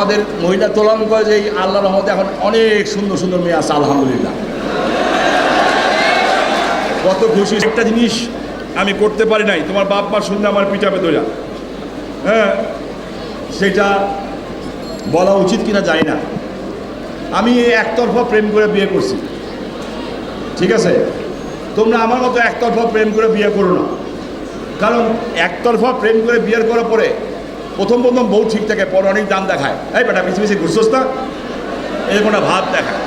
আমাদের মহিলা করে যে আল্লাহ রহমতে এখন অনেক সুন্দর সুন্দর মেয়ে আছে, আলহামদুলিল্লাহ। কত খুশি। একটা জিনিস আমি করতে পারি নাই, তোমার বাপ মা শুনলে আমার পিঠাপে দইরা হ্যাঁ সেটা বলা উচিত কিনা জানি না। আমি একতরফা প্রেম করে বিয়ে করছি। ঠিক আছে? তোমরা আমার মতো একতরফা প্রেম করে বিয়ে করো না। কারণ একতরফা প্রেম করে বিয়ের করার পরে প্রথম প্রথম বউ ঠিক থাকে, পরে অনেক দাম দেখায়। এই বেটা পিছিয়ে পিছিয়ে ঘুরছোস না? এরকম একটা ভাব দেখায়।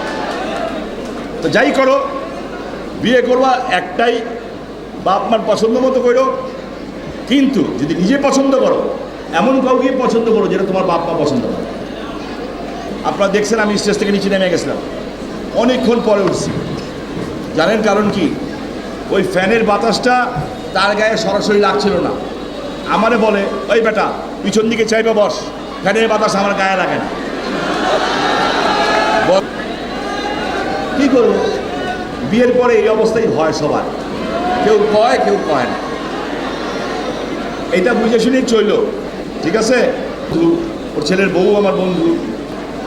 তো যাই করো, বিয়ে করবা একটাই বাপ মার পছন্দ মতো করো কিন্তু যদি নিজে পছন্দ করো, এমন কাউকে পছন্দ করো যেটা তোমার বাপ মা পছন্দ করে। আপনারা দেখছেন আমি স্টেজ থেকে নিচে নেমে গেছিলাম। অনেকক্ষণ পরে উঠছি। জানেন কারণ কি? ওই ফ্যানের বাতাসটা তার গায়ে সরাসরি লাগছিল না। আমারে বলে ওই বেটা পিছন দিকে চাইবে বস। ফ্যানের বাতাস আমার গায়ে লাগে না। কি করব? বিয়ের পরে এই অবস্থাই হয় সবার। কেউ কয় কেউ কয় না। এটা বুঝে শুনেই চইল। ঠিক আছে? ওর ছেলের বউ আমার বন্ধু।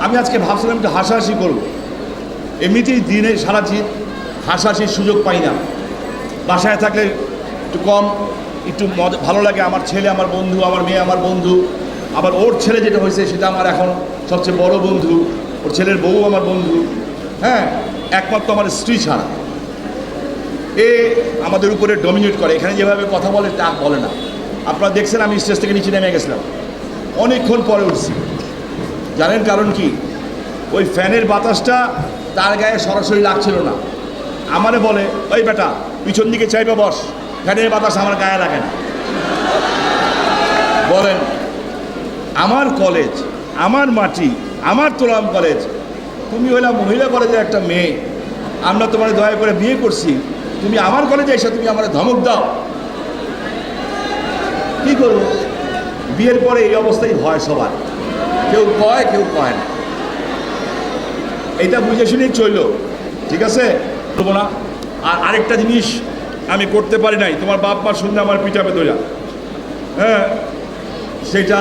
আমি আজকে ভাবছিলাম একটু হাসাহাসি করব। এমনিতেই দিনে সারা হাসাহাসির সুযোগ পাই না। বাসায় থাকলে একটু কম একটু ভালো লাগে আমার ছেলে, আমার বন্ধু, আমার মেয়ে, আমার বন্ধু। আবার ওর ছেলে যেটা হয়েছে, সেটা আমার এখন সবচেয়ে বড় বন্ধু। ওর ছেলের বউ আমার বন্ধু। হ্যাঁ একমাত্র আমার স্ত্রী ছাড়া। এ আমাদের উপরে ডমিনেট করে। এখানে যেভাবে কথা বলে, তা বলে না। আপনারা দেখছেন, আমি স্টেজ থেকে নিচে নেমে গেছিলাম। অনেকক্ষণ পরে উঠছি। জানেন কারণ কি? ওই ফ্যানের বাতাসটা তার গায়ে সরাসরি লাগছিল না। আমারে বলে ওই বেটা, পিছন দিকে চাইবে বস। ফ্যানের বাতাস আমার গায়ে লাগে না। বলেন, আমার কলেজ, আমার মাটি, আমার তোলাম কলেজ, তুমি হইলা মহিলা কলেজের একটা মেয়ে। আমরা তোমার দয়া করে বিয়ে করছি। তুমি আমার কলেজে এসে তুমি আমার ধমক দাও। কি করব? বিয়ের পরে এই অবস্থাই হয় সবার। কেউ কয় কেউ কয় না। এটা বুঝে শুনেই চলল। ঠিক আছে? করব না। আর আরেকটা জিনিস আমি করতে পারি নাই। তোমার বাপ মা শুনলে আমার পিঠাপে দইরা হ্যাঁ সেটা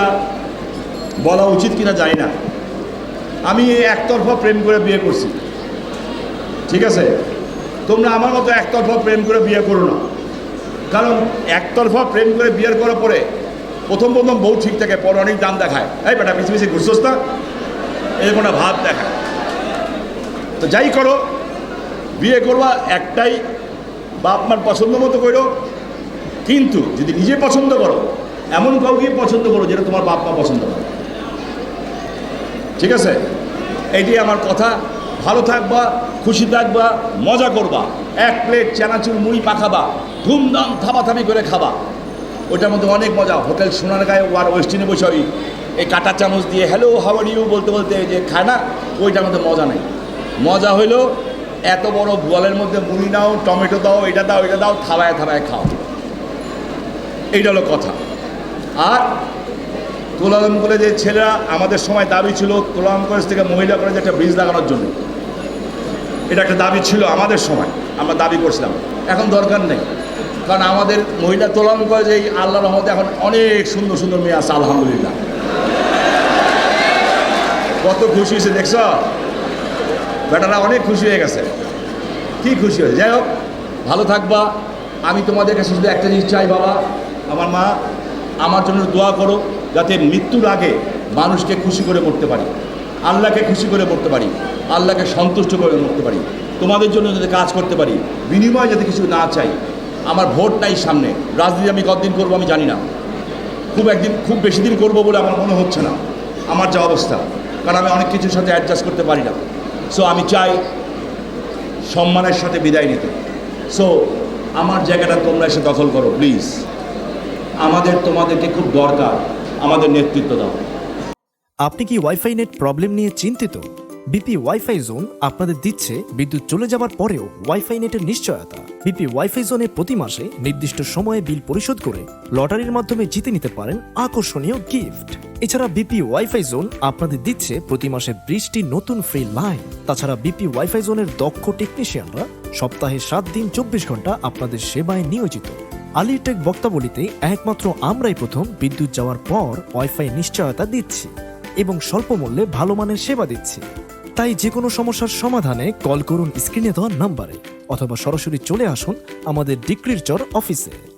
বলা উচিত কিনা জানি না। আমি একতরফা প্রেম করে বিয়ে করছি। ঠিক আছে? তোমরা আমার মতো একতরফা প্রেম করে বিয়ে করো না। কারণ একতরফা প্রেম করে বিয়ের করার পরে প্রথম প্রথম বউ ঠিক থাকে, পরে অনেক দাম দেখায়। এই বেটা পিছিয়ে পিছিয়ে ঘুরছোস না? এরকম ভাব দেখায়। তো যাই করো, বিয়ে করবা একটাই বাপ মার পছন্দ মতো করো। কিন্তু যদি নিজে পছন্দ করো, এমন কাউকে পছন্দ করো যেটা তোমার বাপ মা পছন্দ করে। ঠিক আছে? এইটাই আমার কথা। ভালো থাকবা, খুশি থাকবা, মজা করবা। এক প্লেট চানাচুর মুড়ি মাখাবা ধুমধাম থাবাথাবি করে খাবা। ওটার মধ্যে অনেক মজা। হোটেল সোনার গায়ে ওয়ার ওয়েস্টিনে বসে ওই এই কাটা চামচ দিয়ে হ্যালো হাওয়ার ইউ বলতে বলতে যে খায় না, ওইটার মধ্যে মজা নেই। মজা হইল এত বড় বলের মধ্যে মুড়ি নাও টমেটো দাও, এটা দাও এটা দাও থাবায় থাবায় খাও। এইটা হলো কথা। আর তোলাম কলেজের ছেলেরা, আমাদের সময় দাবি ছিল তোলাম কলেজ থেকে মহিলা কলেজে একটা ব্রিজ লাগানোর জন্য। এটা একটা দাবি ছিল আমাদের সময়, আমরা দাবি করছিলাম। এখন দরকার নেই। কারণ আমাদের মহিলা তোলাম কলেজে এই আল্লাহ রহমতে এখন অনেক সুন্দর সুন্দর মেয়ে আছে, আলহামদুলিল্লাহ। কত খুশি হয়েছে, দেখছ? বেটারা অনেক খুশি হয়ে গেছে। কি খুশি হয়েছে? যাই হোক, ভালো থাকবা। আমি তোমাদের কাছে শুধু একটা জিনিস চাই বাবা। আমার মা, আমার জন্য দোয়া করো, যাতে মৃত্যুর আগে মানুষকে খুশি করে মরতে পারি। আল্লাহকে খুশি করে মরতে পারি। আল্লাহকে সন্তুষ্ট করে মরতে পারি। তোমাদের জন্য যাতে কাজ করতে পারি। বিনিময়ে যাতে কিছু না চাই। আমার ভোট নাই সামনে। রাজনীতি আমি কতদিন করব আমি জানি না। খুব একদিন, খুব বেশি দিন করব বলে আমার মনে হচ্ছে না। আমার যা অবস্থা। কারণ আমি অনেক কিছুর সাথে অ্যাডজাস্ট করতে পারি না। সো আমি চাই সম্মানের সাথে বিদায় নিতে। সো আমার জায়গাটা তোমরা এসে দখল করো প্লিজ আমাদের, তোমাদেরকে খুব দরকার আমাদের নেতৃত্ব দাও। আপনি কি ওয়াইফাই নেট প্রবলেম নিয়ে চিন্তিত? বিপি ওয়াইফাই জোন আপনাদের দিচ্ছে বিদ্যুৎ চলে যাবার পরেও ওয়াইফাই নেটের নিশ্চয়তা। বিপি ওয়াইফাই জোনে প্রতি মাসে নির্দিষ্ট সময়ে বিল পরিশোধ করে লটারির মাধ্যমে জিতে নিতে পারেন আকর্ষণীয় গিফট। এছাড়া বিপি ওয়াইফাই জোন আপনাদের দিচ্ছে প্রতি মাসে বৃষ্টি নতুন ফ্রি লাইন। তাছাড়া বিপি ওয়াইফাই জোনের দক্ষ টেকনিশিয়ানরা সপ্তাহে সাত দিন চব্বিশ ঘণ্টা আপনাদের সেবায় নিয়োজিত। আলিটেক বক্তাবলিতে একমাত্র আমরাই প্রথম বিদ্যুৎ যাওয়ার পর ওয়াইফাই নিশ্চয়তা দিচ্ছি এবং স্বল্প মূল্যে ভালো মানের সেবা দিচ্ছি। তাই যে কোনো সমস্যার সমাধানে কল করুন স্ক্রিনে দেওয়ার নাম্বারে, অথবা সরাসরি চলে আসুন আমাদের ডিগ্রির চর অফিসে।